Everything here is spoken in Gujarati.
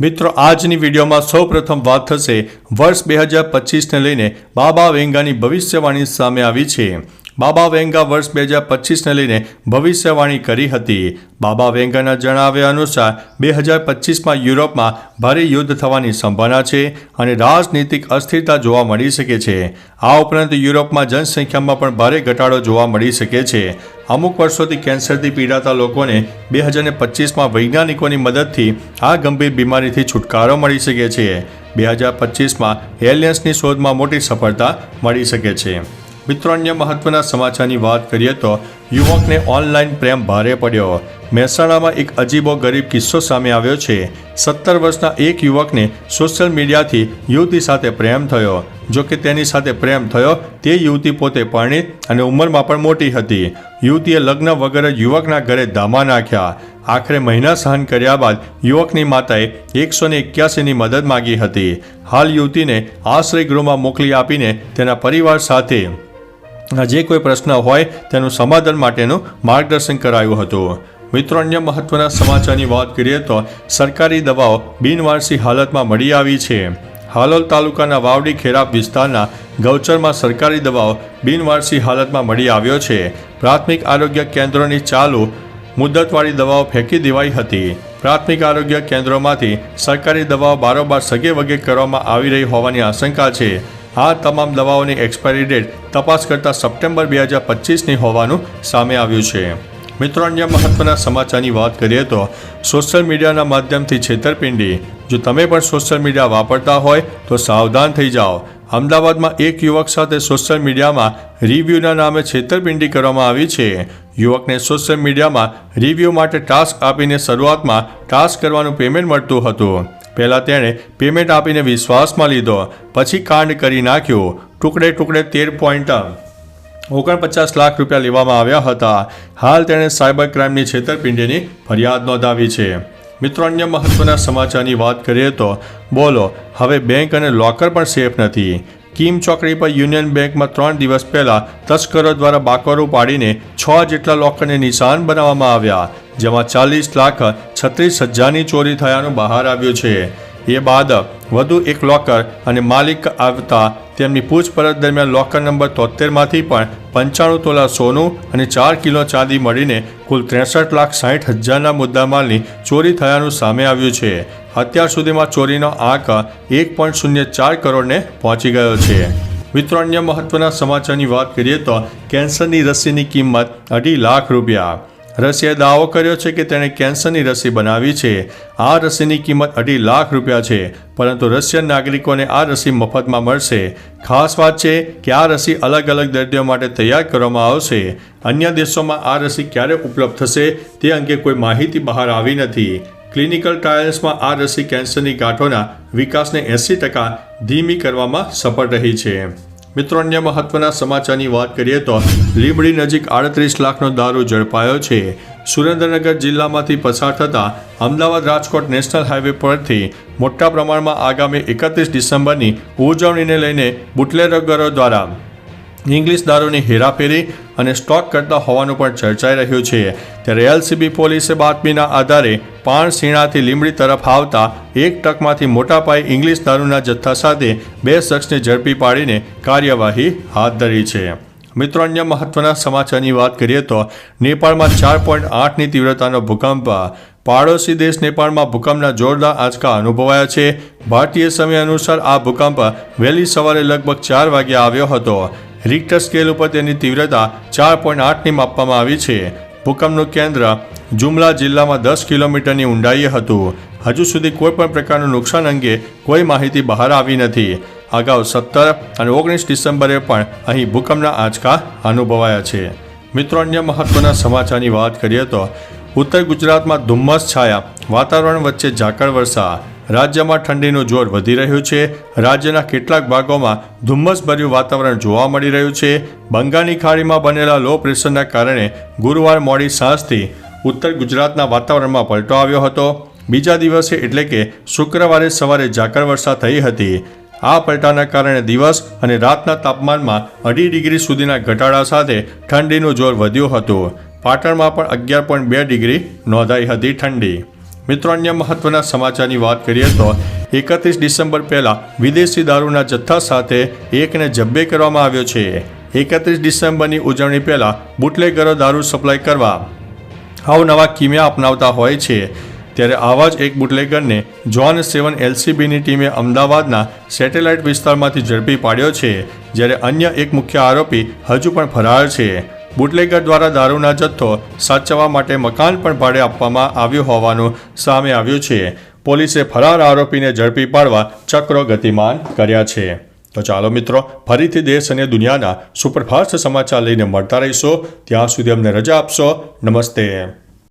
મિત્રો, આજની વિડીયોમાં સૌપ્રથમ વાત થશે વર્ષ બે હજાર પચીસને લઈને બાબા વેંગાની ભવિષ્યવાણી સામે આવી છે. બાબા વેંગા વર્ષ બે હજાર પચીસને લઈને ભવિષ્યવાણી કરી હતી. બાબા વેંગાના જણાવ્યા અનુસાર, બે હજાર પચીસમાં યુરોપમાં ભારે યુદ્ધ થવાની સંભાવના છે અને રાજનીતિક અસ્થિરતા જોવા મળી શકે છે. આ ઉપરાંત યુરોપમાં જનસંખ્યામાં પણ ભારે ઘટાડો જોવા મળી શકે છે. અમુક વર્ષોથી કેન્સરથી પીડાતા લોકોને બે હજાર પચીસમાં વૈજ્ઞાનિકોની મદદથી આ ગંભીર બીમારીથી છુટકારો મળી શકે છે. બે હજાર પચીસમાં એલિયન્સની શોધમાં મોટી સફળતા મળી શકે છે. મિત્રો અન્ય મહત્વના સમાચારની વાત કરીએ તો યુવકને ઓનલાઈન પ્રેમ ભારે પડ્યો. મહેસાણામાં એક અજીબો ગરીબ કિસ્સો સામે આવ્યો છે. સત્તર વર્ષના એક યુવકને સોશિયલ મીડિયાથી યુવતી સાથે પ્રેમ થયો. જો કે તેની સાથે પ્રેમ થયો તે યુવતી પોતે પરણિત અને ઉંમરમાં પણ મોટી હતી. યુવતીએ લગ્ન વગર જ યુવકના ઘરે ધામા નાખ્યા. આખરે મહિના સહન કર્યા બાદ યુવકની માતાએ એકસો ને એક્યાસીની મદદ માગી હતી. હાલ યુવતીને આશ્રય ગૃહમાં મોકલી આપીને તેના પરિવાર સાથે જે કોઈ પ્રશ્ન હોય તેનું સમાધાન માટેનું માર્ગદર્શન કરાયું હતું. મિત્રો, અન્ય મહત્વના સમાચારની વાત કરીએ તો સરકારી દવાઓ બિનવારસી હાલતમાં મળી આવી છે. હાલોલ તાલુકાના વાવડી ખેરાપ વિસ્તારના ગૌચરમાં સરકારી દવાઓ બિનવારસી હાલતમાં મળી આવ્યો છે. પ્રાથમિક આરોગ્ય કેન્દ્રોની ચાલુ મુદ્દતવાળી દવાઓ ફેંકી દેવાઈ હતી. પ્રાથમિક આરોગ્ય કેન્દ્રોમાંથી સરકારી દવાઓ બારોબાર સગે વગે કરવામાં આવી રહી હોવાની આશંકા છે. આ તમામ દવાઓની એક્સપાયરી ડેટ તપાસ કરતા સપ્ટેમ્બર બે હજાર પચીસની હોવાનું સામે આવ્યું છે. મિત્રો, અન્ય મહત્વના સમાચારની વાત કરીએ તો સોશિયલ મીડિયાના માધ્યમથી છેતરપિંડી. જો તમે પણ સોશિયલ મીડિયા વાપરતા હોય તો સાવધાન થઈ જાઓ. અમદાવાદમાં એક યુવક સાથે સોશિયલ મીડિયામાં રિવ્યૂના નામે છેતરપિંડી કરવામાં આવી છે. યુવકને સોશિયલ મીડિયામાં રિવ્યૂ માટે ટાસ્ક આપીને શરૂઆતમાં ટાસ્ક કરવાનું પેમેન્ટ મળતું હતું. પહેલાં તેણે પેમેન્ટ આપીને વિશ્વાસમાં લીધો, પછી કાંડ કરી નાખ્યો, ટુકડે ટુકડે તેર પોઈન્ટ ઓગણપચાસ લાખ રૂપિયા લેવામાં આવ્યા હતા. હાલ તેણે સાયબર ક્રાઇમની છેતરપિંડીની ફરિયાદ નોંધાવી છે. મિત્રો, અન્ય મહત્વના સમાચારની વાત કરીએ તો, બોલો, હવે બેંક અને લોકર પણ સેફ નથી. કિમ ચોકડી પર યુનિયન બેંકમાં ત્રણ દિવસ પહેલા તસ્કરો દ્વારા બાકરો પાડીને છ જેટલા લોકરને નિશાન બનાવવામાં આવ્યા. જેમાં ચાલીસ લાખ છત્રીસ હજારની ચોરી થયાનું બહાર આવ્યું છે. એ બાદ વધુ એક લોકર અને માલિક આવતા તેમની પૂછપરછ દરમિયાન લોકર નંબર તોતેરમાંથી પણ પંચાણું તોલા સોનું અને ચાર કિલો ચાંદી મળીને કુલ ત્રેસઠ લાખ સાઠ હજારના મુદ્દામાલની ચોરી થયાનું સામે આવ્યું છે. અત્યાર સુધીમાં ચોરીનો આંક એક પોઈન્ટ શૂન્ય ચાર કરોડને પહોંચી ગયો છે. મિત્રો, અન્ય મહત્વના સમાચારની વાત કરીએ તો કેન્સરની રસીની કિંમત અઢી લાખ રૂપિયા. રશિયાએ દાવો કર્યો છે કે તેણે કેન્સરની રસી બનાવી છે. આ રસીની કિંમત અઢી લાખ રૂપિયા છે, પરંતુ રશિયન નાગરિકોને આ રસી મફતમાં મળશે. ખાસ વાત છે કે આ રસી અલગ અલગ દર્દીઓ માટે તૈયાર કરવામાં આવશે. અન્ય દેશોમાં આ રસી ક્યારે ઉપલબ્ધ થશે તે અંગે કોઈ માહિતી બહાર આવી નથી. ક્લિનિકલ ટ્રાયલ્સમાં આ રસી કેન્સરની ગાંઠોના વિકાસને એંસી ટકા ધીમી કરવામાં સફળ રહી છે. મિત્રો, અન્ય મહત્વના સમાચારની વાત કરીએ તો લીંબડી નજીક આડત્રીસ લાખનો દારૂ ઝડપાયો છે. સુરેન્દ્રનગર જિલ્લામાંથી પસાર થતા અમદાવાદ રાજકોટ નેશનલ હાઈવે પરથી મોટા પ્રમાણમાં આગામી એકત્રીસ ડિસેમ્બરની ઉજવણીને લઈને બુટલેરગરો દ્વારા ઇંગ્લિશ દારૂની હેરાફેરી અને સ્ટોક કરતા હોવાનું પણ ચર્ચાઈ રહ્યું છે. ત્યારે એલસીબી પોલીસે બાતમીના આધારે પાણ સીણાથી લીંબડી તરફ આવતા એક ટકમાંથી મોટા પાયે ઇંગ્લિશ દારૂના જથ્થા સાથે બે શખ્સને ઝડપી પાડીને કાર્યવાહી હાથ ધરી છે. મિત્રો, અન્ય મહત્વના સમાચારની વાત કરીએ તો નેપાળમાં ચાર પોઈન્ટ આઠની તીવ્રતાનો ભૂકંપ પાડોશી દેશ નેપાળમાં ભૂકંપના જોરદાર આંચકા અનુભવાયા છે. ભારતીય સમય અનુસાર આ ભૂકંપ વહેલી સવારે લગભગ ચાર વાગ્યા આવ્યો હતો. રિક્ટર સ્કેલ ઉપર તેની તીવ્રતા ચાર પોઈન્ટ આઠની માપવામાં આવી છે. ભૂકંપનું કેન્દ્ર જુમલા જિલ્લામાં દસ કિલોમીટરની ઊંડાઈએ હતું. હજુ સુધી કોઈ પણ પ્રકારનું નુકસાન અંગે કોઈ માહિતી બહાર આવી નથી. અગાઉ સત્તર અને ઓગણીસ ડિસેમ્બરે પણ અહીં ભૂકંપના આંચકા અનુભવાયા છે. મિત્રો, અન્ય મહત્વના સમાચારની વાત કરીએ તો, ઉત્તર ગુજરાતમાં ધુમ્મસ છાયા. વાતાવરણ વચ્ચે ઝાકળ વર્ષા રાજ્યમાં ઠંડીનું જોર વધી રહ્યું છે. રાજ્યના કેટલાક ભાગોમાં ધુમ્મસભર્યું વાતાવરણ જોવા મળી રહ્યું છે. બંગાળની ખાડીમાં બનેલા લો પ્રેશરના કારણે ગુરુવાર મોડી સાંજથી ઉત્તર ગુજરાતના વાતાવરણમાં પલટો આવ્યો હતો. બીજા દિવસે એટલે કે શુક્રવારે સવારે ઝાકળ વર્ષા થઈ હતી. આ પલટાના કારણે દિવસ અને રાતના તાપમાનમાં અઢી ડિગ્રી સુધીના ઘટાડા સાથે ઠંડીનું જોર વધ્યું હતું. પાટણમાં પણ અગિયાર પોઈન્ટ બે ડિગ્રી નોંધાઈ હતી ઠંડી. મિત્રો, અન્ય મહત્વના સમાચારની વાત કરીએ તો એકત્રીસ ડિસેમ્બર પહેલાં વિદેશી દારૂના જથ્થા સાથે એકને જબ્બે કરવામાં આવ્યો છે. એકત્રીસ ડિસેમ્બરની ઉજવણી પહેલાં બુટલેગરો દારૂ સપ્લાય કરવા અવનવા કિમિયા અપનાવતા હોય છે. ત્યારે આવા જ એક બુટલેગરને જોન સેવન એલસીબીની ટીમે અમદાવાદના સેટેલાઇટ વિસ્તારમાંથી ઝડપી પાડ્યો છે, જ્યારે અન્ય એક મુખ્ય આરોપી હજુ પણ ફરાર છે. બુટલેગર દ્વારા દારૂના જથ્થો સાચવવા માટે મકાન પણ ભાડે આપવામાં આવ્યું હોવાનું સામે આવ્યું છે. પોલીસે ફરાર આરોપીને ઝડપી પાડવા ચક્રો ગતિમાન કર્યા છે. તો ચાલો મિત્રો, ફરીથી દેશ અને દુનિયાના સુપરફાસ્ટ સમાચાર લઈને મળતા રહીશો. ત્યાં સુધી અમને રજા આપશો. નમસ્તે.